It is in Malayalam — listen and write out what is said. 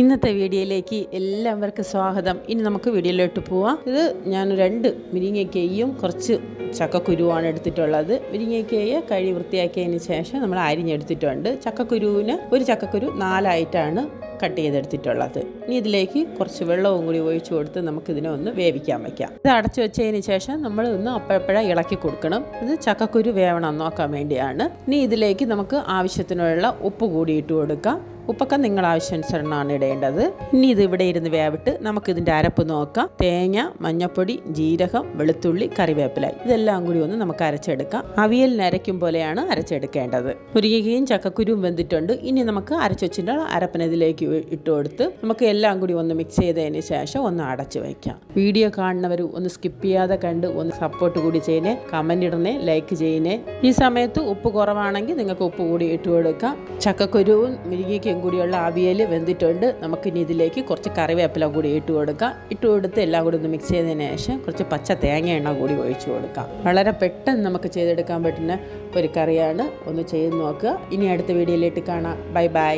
ഇന്നത്തെ വീഡിയോയിലേക്ക് എല്ലാവർക്കും സ്വാഗതം. ഇനി നമുക്ക് വീഡിയോയിലോട്ട് പോവാം. ഇത് ഞാൻ രണ്ട് മുരിങ്ങയ്ക്കയും കുറച്ച് ചക്കക്കുരുവാണ് എടുത്തിട്ടുള്ളത്. മുരിങ്ങയ്ക്കയെ കഴി വൃത്തിയാക്കിയതിന് ശേഷം നമ്മൾ അരിഞ്ഞെടുത്തിട്ടുണ്ട്. ചക്കക്കുരുവിന് ഒരു ചക്കക്കുരു നാലായിട്ടാണ് കട്ട് ചെയ്തെടുത്തിട്ടുള്ളത്. ഇനി ഇതിലേക്ക് കുറച്ച് വെള്ളവും കൂടി ഒഴിച്ചു കൊടുത്ത് നമുക്കിതിനെ ഒന്ന് വേവിക്കാൻ വയ്ക്കാം ഇത് അടച്ചു വെച്ചതിന് ശേഷം നമ്മൾ ഒന്ന് അപ്പോഴപ്പോഴ ഇളക്കി കൊടുക്കണം. ഇത് ചക്കക്കുരു വേവണം നോക്കാൻ വേണ്ടിയാണ്. ഇനി ഇതിലേക്ക് നമുക്ക് ആവശ്യത്തിനുള്ള ഉപ്പ് കൂടി ഇട്ട് കൊടുക്കാം. ഉപ്പൊക്കെ നിങ്ങൾ ആവശ്യാനുസരണമാണ് ഇടേണ്ടത്. ഇനി ഇത് ഇവിടെ ഇരുന്ന് വേവിട്ട് നമുക്ക് ഇതിന്റെ അരപ്പ് നോക്കാം. തേങ്ങ മഞ്ഞപ്പൊടി ജീരകം വെളുത്തുള്ളി കറിവേപ്പില. ഇതെല്ലാം കൂടി ഒന്ന് നമുക്ക് അരച്ചെടുക്കാം. അവിയലിന് അരയ്ക്കും പോലെയാണ് അരച്ചെടുക്കേണ്ടത്. മുരികയും ചക്കക്കുരുവും വെന്തിട്ടുണ്ട്. ഇനി നമുക്ക് അരച്ചുവച്ചിട്ട് അരപ്പിനതിലേക്ക് ഇട്ട് കൊടുത്ത് നമുക്ക് എല്ലാം കൂടി ഒന്ന് മിക്സ് ചെയ്തതിന് ശേഷം ഒന്ന് അടച്ചു വയ്ക്കാം വീഡിയോ കാണുന്നവർ ഒന്ന് സ്കിപ്പ് ചെയ്യാതെ കണ്ട് ഒന്ന് സപ്പോർട്ട് കൂടി ചെയ്യണേ കമന്റ് ഇടണേ ലൈക്ക് ചെയ്യണേ. ഈ സമയത്ത് ഉപ്പ് കുറവാണെങ്കിൽ നിങ്ങൾക്ക് ഉപ്പ് കൂടി ഇട്ട് കൊടുക്കാം. ചക്കക്കുരുവും മുരിങ്ങയ്ക്കും കൂടിയുള്ള അവിയൽ വെന്തിട്ടുണ്ട്. നമുക്കിനി ഇതിലേക്ക് കുറച്ച് കറിവേപ്പില കൂടി ഇട്ട് കൊടുക്കാം. ഇട്ട് കൊടുത്ത് എല്ലാം കൂടി ഒന്ന് മിക്സ് ചെയ്തതിന് ശേഷം കുറച്ച് പച്ച തേങ്ങ എണ്ണ കൂടി ഒഴിച്ചു കൊടുക്കാം. വളരെ പെട്ടെന്ന് നമുക്ക് ചെയ്തെടുക്കാൻ പറ്റുന്ന ഒരു കറിയാണ്. ഒന്ന് ചെയ്ത് നോക്കുക. ഇനി അടുത്ത വീഡിയോയിലേക്ക് കാണാം. Bye bye